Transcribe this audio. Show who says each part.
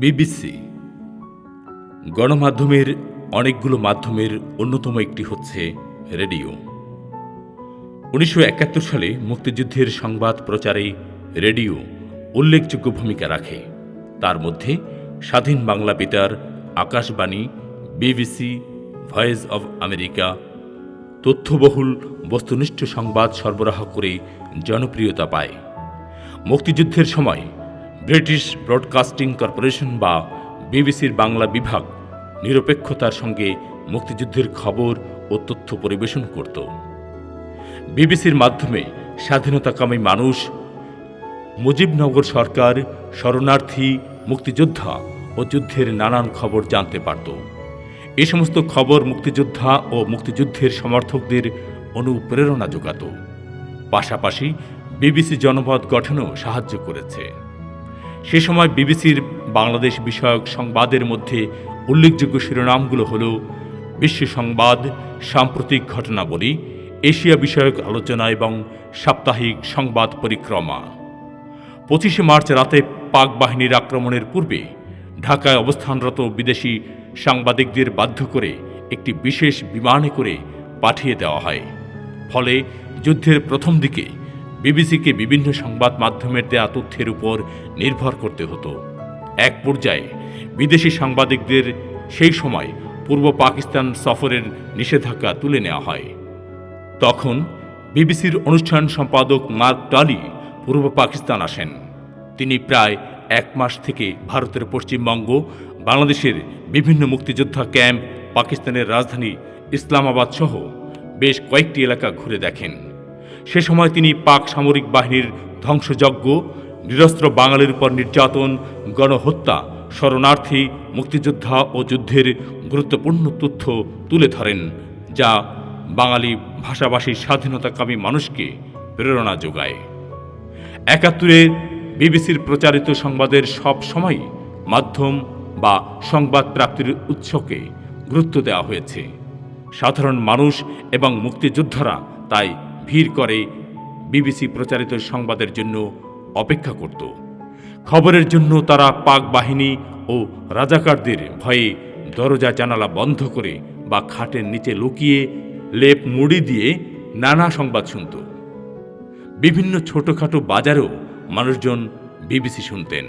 Speaker 1: BBC গণমাধ্যমের অনেকগুলো মাধ্যমের অন্যতম একটি হচ্ছে রেডিও। উনিশশো একাত্তর সালে মুক্তিযুদ্ধের সংবাদ প্রচারে রেডিও উল্লেখযোগ্য ভূমিকা রাখে। তার মধ্যে Swadhin Bangla Betar Akashvani, BBC, voice of America, তথ্যবহুল বস্তুনিষ্ঠ সংবাদ সরবরাহ করে জনপ্রিয়তা পায়। মুক্তিযুদ্ধের সময় ব্রিটিশ ব্রডকাস্টিং কর্পোরেশন বা বিবিসির বাংলা বিভাগ নিরপেক্ষতার সঙ্গে মুক্তিযুদ্ধের খবর ও তথ্য পরিবেশন করত। বিবিসির মাধ্যমে স্বাধীনতাকামী মানুষ, মুজিবনগর সরকার, শরণার্থী, মুক্তিযোদ্ধা ও যুদ্ধের নানান খবর জানতে পারত। এ সমস্ত খবর মুক্তিযোদ্ধা ও মুক্তিযুদ্ধের সমর্থকদের অনুপ্রেরণা যোগাত। পাশাপাশি বিবিসি জনপদ গঠনেও সাহায্য করেছে। সে সময় বিবিসির বাংলাদেশ বিষয়ক সংবাদের মধ্যে উল্লেখযোগ্য শিরোনামগুলো হল বিশ্ব সংবাদ, সাম্প্রতিক ঘটনাবলী, এশিয়া বিষয়ক আলোচনা এবং সাপ্তাহিক সংবাদ পরিক্রমা। পঁচিশে মার্চ রাতে পাক বাহিনীর আক্রমণের পূর্বে ঢাকায় অবস্থানরত বিদেশি সাংবাদিকদের বাধ্য করে একটি বিশেষ বিমানে করে পাঠিয়ে দেওয়া হয়। ফলে যুদ্ধের প্রথম দিকে বিবিসিকে বিভিন্ন সংবাদ মাধ্যমের দেয়া তথ্যের উপর নির্ভর করতে হতো। এক পর্যায়ে বিদেশি সাংবাদিকদের সেই সময় পূর্ব পাকিস্তান সফরের নিষেধাজ্ঞা তুলে নেওয়া হয়। তখন বিবিসির অনুষ্ঠান সম্পাদক মার্ক টালি পূর্ব পাকিস্তান আসেন। তিনি প্রায় এক মাস থেকে ভারতের পশ্চিমবঙ্গ, বাংলাদেশের বিভিন্ন মুক্তিযোদ্ধা ক্যাম্প, পাকিস্তানের রাজধানী ইসলামাবাদ সহ বেশ কয়েকটি এলাকা ঘুরে দেখেন। সে সময় তিনি পাক সামরিক বাহিনীর ধ্বংসযজ্ঞ, নিরস্ত্র বাঙালির উপর নির্যাতন, গণহত্যা, শরণার্থী, মুক্তিযোদ্ধা ও যুদ্ধের গুরুত্বপূর্ণ তথ্য তুলে ধরেন, যা বাঙালি ভাষাভাষী স্বাধীনতাকামী মানুষকে প্রেরণা যোগায়। একাত্তরে বিবিসির প্রচারিত সংবাদের সব সময় মাধ্যম বা সংবাদ প্রাপ্তির উৎসকে গুরুত্ব দেওয়া হয়েছে। সাধারণ মানুষ এবং মুক্তিযোদ্ধারা তাই ভিড় করে বিবিসি প্রচারিত সংবাদের জন্য অপেক্ষা করত। খবরের জন্য তারা পাক বাহিনী ও রাজাকারদের ভয়ে দরজা জানালা বন্ধ করে বা খাটের নিচে লুকিয়ে লেপ মুড়ি দিয়ে নানা সংবাদ শুনত। বিভিন্ন ছোটখাটো বাজারেও মানুষজন বিবিসি শুনতেন।